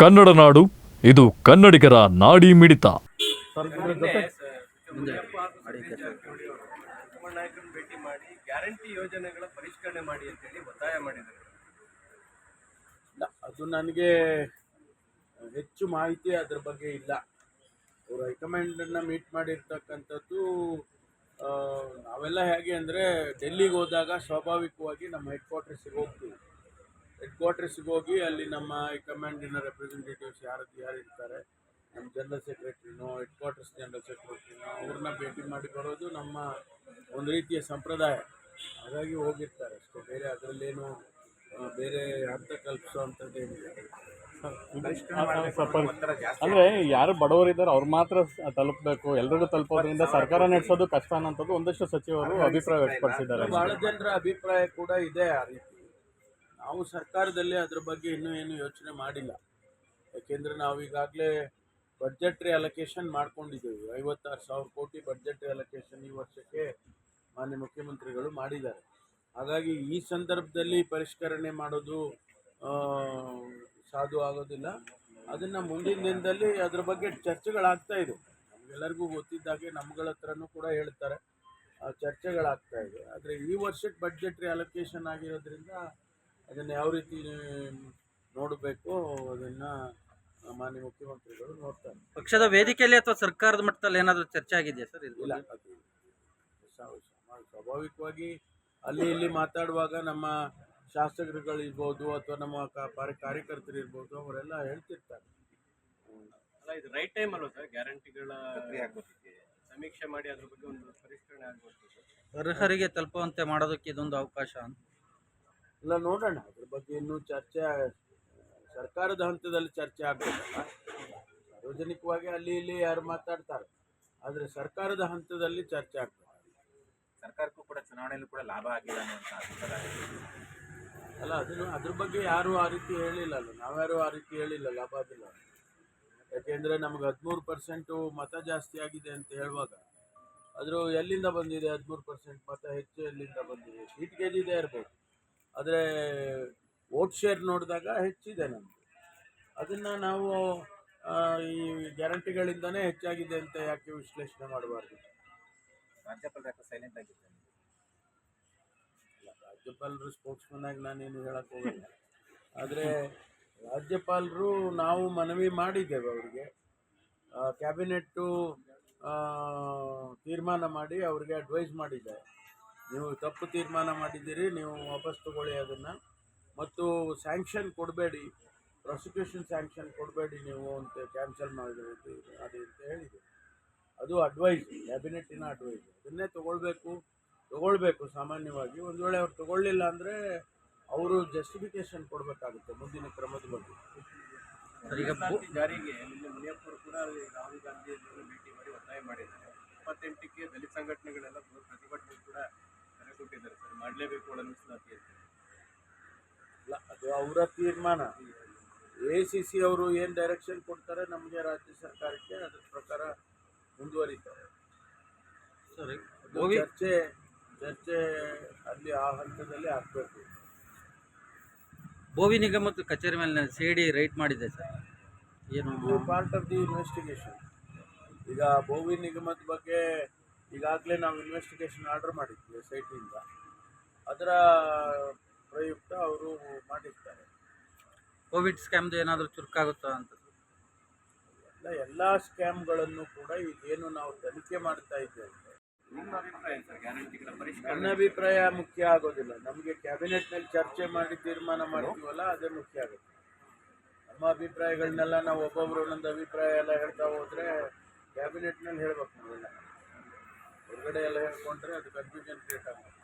ಕನ್ನಡ ನಾಡು, ಇದು ಕನ್ನಡಿಗರ ನಾಡಿ ಮಿಡಿತ. ಭೇಟಿ ಮಾಡಿ ಗ್ಯಾರಂಟಿ ಯೋಜನೆಗಳ ಪರಿಷ್ಕರಣೆ ಮಾಡಿ ಅಂತೇಳಿ ಒತ್ತಾಯ ಮಾಡಿದ್ದಾರೆ ಅದು ನನಗೆ ಹೆಚ್ಚು ಮಾಹಿತಿ ಅದ್ರ ಬಗ್ಗೆ ಇಲ್ಲ. ಅವರು ಹೈಕಮಾಂಡನ್ನು ಮೀಟ್ ಮಾಡಿರ್ತಕ್ಕಂಥದ್ದು ನಾವೆಲ್ಲ ಹೇಗೆ ಅಂದರೆ, ಡೆಲ್ಲಿಗೆ ಹೋದಾಗ ಸ್ವಾಭಾವಿಕವಾಗಿ ನಮ್ಮ ಹೆಡ್ ಕ್ವಾರ್ಟರ್ಸಿಗೆ ಹೋಗ್ತೀವಿ. ಹೆಡ್ ಕ್ವಾರ್ಟರ್ಸ್ಗೆ ಹೋಗಿ ಅಲ್ಲಿ ನಮ್ಮ ಹೈಕಮಾಂಡಿನ ರೆಪ್ರೆಸೆಂಟೇಟಿವ್ಸ್ ಯಾರು ಯಾರು ಇರ್ತಾರೆ? ನಮ್ಮ ಜನರಲ್ ಸೆಕ್ರೆಟ್ರಿನೋ ಹೆಡ್ ಕ್ವಾರ್ಟರ್ಸ್ ಜನರಲ್ ಸೆಕ್ರೆಟ್ರಿನೋ ಅವ್ರನ್ನ ಭೇಟಿ ಮಾಡಿ ಬರೋದು ನಮ್ಮ ಒಂದು ರೀತಿಯ ಸಂಪ್ರದಾಯ. ಹಾಗಾಗಿ ಹೋಗಿರ್ತಾರೆ ಅಷ್ಟೇ. ಬೇರೆ ಅದರಲ್ಲೇನು ಬೇರೆ ಅರ್ಥ ಕಲ್ಪಿಸುವಂಥದ್ದೇನಿಲ್ಲ ಅಂದ್ರೆ ಯಾರು ಬಡವರಿದ್ದಾರೆ ಅವ್ರು ಮಾತ್ರ ತಲುಪಬೇಕು. ಎಲ್ರಿಗೂ ತಲುಪೋದ್ರಿಂದ ಸರ್ಕಾರ ನಡೆಸೋದು ಕಷ್ಟ ಅನ್ನೋದು ಒಂದಷ್ಟು ಸಚಿವರು ಅಭಿಪ್ರಾಯ ವ್ಯಕ್ತಪಡಿಸಿದ್ದಾರೆ. ಬಹಳ ಜನರ ಅಭಿಪ್ರಾಯ ಕೂಡ ಇದೆ ಆ ರೀತಿ. ನಾವು ಸರ್ಕಾರದಲ್ಲಿ ಅದ್ರ ಬಗ್ಗೆ ಇನ್ನೂ ಏನು ಯೋಚನೆ ಮಾಡಿಲ್ಲ. ಯಾಕೆಂದರೆ ನಾವು ಈಗಾಗಲೇ ಬಡ್ಜೆಟ್ರಿ ಅಲೊಕೇಶನ್ ಮಾಡ್ಕೊಂಡಿದ್ದೇವೆ. ಐವತ್ತಾರು ಸಾವಿರ ಕೋಟಿ ಬಡ್ಜೆಟ್ರಿ ಅಲೊಕೇಶನ್ ಈ ವರ್ಷಕ್ಕೆ ಮಾನ್ಯ ಮುಖ್ಯಮಂತ್ರಿಗಳು ಮಾಡಿದ್ದಾರೆ. ಹಾಗಾಗಿ ಈ ಸಂದರ್ಭದಲ್ಲಿ ಪರಿಷ್ಕರಣೆ ಮಾಡೋದು ಸಾಧು ಆಗೋದಿಲ್ಲ. ಅದನ್ನು ಮುಂದಿನ ದಿನದಲ್ಲಿ ಅದ್ರ ಬಗ್ಗೆ ಚರ್ಚೆಗಳಾಗ್ತಾ ಇದೆ. ನಮಗೆಲ್ಲರಿಗೂ ಗೊತ್ತಿದ್ದಾಗೆ ನಮ್ಗಳ ಹತ್ರನೂ ಕೂಡ ಹೇಳ್ತಾರೆ. ಚರ್ಚೆಗಳಾಗ್ತಾ ಇದೆ. ಆದರೆ ಈ ವರ್ಷಕ್ಕೆ ಬಡ್ಜೆಟ್ರಿ ಅಲೊಕೇಶನ್ ಆಗಿರೋದ್ರಿಂದ ಅದನ್ನು ಯಾವ ರೀತಿ ನೋಡಬೇಕು ಅದನ್ನು ಮಾನ್ಯ ಮುಖ್ಯಮಂತ್ರಿಗಳು ನೋಡ್ತಾರೆ. ಪಕ್ಷದ ವೇದಿಕೆಯಲ್ಲಿ ಅಥವಾ ಸರ್ಕಾರದ ಮಟ್ಟದಲ್ಲಿ ಏನಾದರೂ ಚರ್ಚೆ ಆಗಿದೆಯಾ ಸರ್ ಇದು ಇಲ್ಲ ಅದು ಸ್ವಾಭಾವಿಕವಾಗಿ ಅಲ್ಲಿ ಇಲ್ಲಿ ಮಾತಾಡುವಾಗ ನಮ್ಮ ಶಾಸಕರುಗಳಿರ್ಬೋದು ಅಥವಾ ನಮ್ಮ ಕ- ಪಾರಿ- ಕಾರ್ಯಕರ್ತರು ಇರ್ಬೋದು ಅವರೆಲ್ಲ ಹೇಳ್ತಿರ್ತಾರೆ. ಅಲ್ಲ ಇದು ರೈಟ್ ಟೈಮ್ ಅಲ್ವಾ ಸರ್? ಗ್ಯಾರಂಟಿಗಳ ಸಮೀಕ್ಷೆ ಮಾಡಿ ಅದ್ರ ಬಗ್ಗೆ ಒಂದು ಪರಿಷ್ಕರಣೆ ಆಗ್ಬೋದು. ಅರ್ಹರಿಗೆ ತಲುಪುವಂತೆ ಮಾಡೋದಕ್ಕೆ ಇದೊಂದು ಅವಕಾಶ ಅಂತ. ಇಲ್ಲ ನೋಡೋಣ. ಅದ್ರ ಬಗ್ಗೆ ಇನ್ನೂ ಚರ್ಚೆ ಸರ್ಕಾರದ ಹಂತದಲ್ಲಿ ಚರ್ಚೆ ಆಗಬೇಕಲ್ಲ. ಸಾರ್ವಜನಿಕವಾಗಿ ಅಲ್ಲಿ ಇಲ್ಲಿ ಯಾರು ಮಾತಾಡ್ತಾರೆ. ಆದರೆ ಸರ್ಕಾರದ ಹಂತದಲ್ಲಿ ಚರ್ಚೆ ಆಗ್ತದೆ ಸರ್ಕಾರಕ್ಕೂ ಕೂಡ ಚುನಾವಣೆಯಲ್ಲೂ ಕೂಡ ಲಾಭ ಆಗಿಲ್ಲ ಅನ್ನುವಂಥ ಅಭಿಪ್ರಾಯ ಅಲ್ಲ ಅದನ್ನು ಅದ್ರ ಬಗ್ಗೆ ಯಾರು ಆ ರೀತಿ ಹೇಳಿಲ್ಲ ಅಲ್ಲ ನಾವ್ಯಾರು ಆ ರೀತಿ ಹೇಳಿಲ್ಲ ಲಾಭ ಆಗಿಲ್ಲ. ಯಾಕೆಂದರೆ ನಮ್ಗೆ ಹದಿಮೂರು ಪರ್ಸೆಂಟು ಮತ ಜಾಸ್ತಿ ಆಗಿದೆ ಅಂತ ಹೇಳುವಾಗ ಅದ್ರ ಎಲ್ಲಿಂದ ಬಂದಿದೆ ಹದಿಮೂರು ಪರ್ಸೆಂಟ್ ಮತ? ಹೆಚ್ಚು ಎಲ್ಲಿಂದ ಬಂದಿದೆ? ಸೀಟ್ ಗೆದ್ದಿದೆ ಇರ್ಬೋದು ಆದರೆ ವೋಟ್ ಶೇರ್ ನೋಡಿದಾಗ ಹೆಚ್ಚಿದೆ ನಮಗೆ ಅದನ್ನು ನಾವು ಈ ಗ್ಯಾರಂಟಿಗಳಿಂದನೇ ಹೆಚ್ಚಾಗಿದೆ ಅಂತ ಯಾಕೆ ವಿಶ್ಲೇಷಣೆ ಮಾಡಬಾರ್ದು? ರಾಜ್ಯಪಾಲರು ಯಾಕೆ ಸೈಲೆಂಟ್ ಆಗಿದ್ದಾರೆ ರಾಜ್ಯಪಾಲರು ಸ್ಪೋಕ್ಸ್ಮನ್ ಆಗಿ ನಾನೇನು ಹೇಳಕ್ಕೆ ಹೋಗಲ್ಲ. ಆದರೆ ರಾಜ್ಯಪಾಲರು ನಾವು ಮನವಿ ಮಾಡಿದ್ದೇವೆ ಅವರಿಗೆ. ಕ್ಯಾಬಿನೆಟ್ಟು ತೀರ್ಮಾನ ಮಾಡಿ ಅವರಿಗೆ ಅಡ್ವೈಸ್ ಮಾಡಿದ್ದಾರೆ. ನೀವು ತಪ್ಪು ತೀರ್ಮಾನ ಮಾಡಿದ್ದೀರಿ ನೀವು ವಾಪಸ್ ತಗೊಳ್ಳಿ ಅದನ್ನು. ಮತ್ತು ಸ್ಯಾಂಕ್ಷನ್ ಕೊಡಬೇಡಿ ಪ್ರಾಸಿಕ್ಯೂಷನ್ ಸ್ಯಾಂಕ್ಷನ್ ಕೊಡಬೇಡಿ ನೀವು ಅಂತ ಕ್ಯಾನ್ಸಲ್ ಮಾಡಿದ್ರೆ ಅದು ಅಂತ ಹೇಳಿದೆ. ಅದು ಅಡ್ವೈಸ್ ಕ್ಯಾಬಿನೆಟ್ಟಿನ ಅಡ್ವೈಸ್ ಅದನ್ನೇ ತಗೊಳ್ಬೇಕು ತಗೊಳ್ಬೇಕು ಸಾಮಾನ್ಯವಾಗಿ. ಒಂದು ವೇಳೆ ಅವ್ರು ತಗೊಳ್ಳಿಲ್ಲ ಅಂದರೆ ಅವರು ಜಸ್ಟಿಫಿಕೇಶನ್ ಕೊಡಬೇಕಾಗುತ್ತೆ ಮುಂದಿನ ಕ್ರಮದ ಬಗ್ಗೆ. ಸರ್, ಈಗ ಜಾರಿಗೆ ಮುನಿಯಪ್ಪರು ಕೂಡ ರಾಹುಲ್ ಗಾಂಧಿ ಅವರನ್ನು ಭೇಟಿ ಮಾಡಿ ಒತ್ತಾಯ ಮಾಡಿದ್ದಾರೆ. ಇಪ್ಪತ್ತೆಂಟಕ್ಕೆ ದಲಿತ ಸಂಘಟನೆಗಳೆಲ್ಲ ಪ್ರತಿಭಟನೆ ಕೂಡ ಕರೆ ಕೊಟ್ಟಿದ್ದಾರೆ ಸರ್ ಮಾಡಲೇಬೇಕು ಇಲ್ಲ ಅದು ಅವರ ತೀರ್ಮಾನ. ಎ ಸಿ ಸಿ ಅವರು ಏನು ಡೈರೆಕ್ಷನ್ ಕೊಡ್ತಾರೆ ನಮಗೆ ರಾಜ್ಯ ಸರ್ಕಾರಕ್ಕೆ ಅದ್ರ ಪ್ರಕಾರ ಮುಂದುವರಿತಾರೆ. ಸರಿ ಚರ್ಚೆ ಚರ್ಚೆ ಅಲ್ಲಿ ಆ ಹಂತದಲ್ಲಿ ಆಗಬೇಕು. ಭೋವಿ ನಿಗಮದ ಕಚೇರಿ ಮೇಲೆ ಸಿ ಡಿ ರೈಟ್ ಮಾಡಿದೆ ಸರ್. ಏನು? ಪಾರ್ಟ್ ಆಫ್ ದಿ ಇನ್ವೆಸ್ಟಿಗೇಷನ್ ಈಗ ಭೋವಿ ನಿಗಮದ ಬಗ್ಗೆ ಈಗಾಗಲೇ ನಾವು ಇನ್ವೆಸ್ಟಿಗೇಷನ್ ಆರ್ಡರ್ ಮಾಡಿದ್ವಿ ಎಸ್ ಐ ಟಿಯಿಂದ ಅದರ ಪ್ರಯುಕ್ತ ಅವರು ಮಾಡಿರ್ತಾರೆ. ಕೋವಿಡ್ ಸ್ಕ್ಯಾಮ್ದು ಏನಾದರೂ ಚುರುಕಾಗುತ್ತಾ ಅಂತ? ಎಲ್ಲ ಎಲ್ಲ ಸ್ಕ್ಯಾಮ್ಗಳನ್ನು ಕೂಡ ಈಗೇನು ನಾವು ತನಿಖೆ ಮಾಡ್ತಾ ಇದ್ದೇವೆ. ನಿಮ್ಮ ಅಭಿಪ್ರಾಯ ಸರ್ ಗ್ಯಾರಂಟಿಗಳ ಪರಿಷ್ಕರಣೆ. ನನ್ನ ಅಭಿಪ್ರಾಯ ಮುಖ್ಯ ಆಗೋದಿಲ್ಲ. ನಮಗೆ ಕ್ಯಾಬಿನೆಟ್ನಲ್ಲಿ ಚರ್ಚೆ ಮಾಡಿ ತೀರ್ಮಾನ ಮಾಡ್ತೀವಲ್ಲ ಅದೇ ಮುಖ್ಯ ಆಗುತ್ತೆ. ನಮ್ಮ ಅಭಿಪ್ರಾಯಗಳನ್ನೆಲ್ಲ ನಾವು ಒಬ್ಬೊಬ್ರು ಒಂದೊಂದು ಅಭಿಪ್ರಾಯ ಎಲ್ಲ ಹೇಳ್ತಾ ಹೋದರೆ ಕ್ಯಾಬಿನೆಟ್ನಲ್ಲಿ ಹೇಳ್ಬೇಕು ನಾವೆಲ್ಲ. ಹೊರಗಡೆ ಎಲ್ಲ ಹೇಳ್ಕೊಂಡ್ರೆ ಅದು ಕನ್ಫ್ಯೂಷನ್ ಕ್ರಿಯೇಟ್ ಆಗುತ್ತೆ.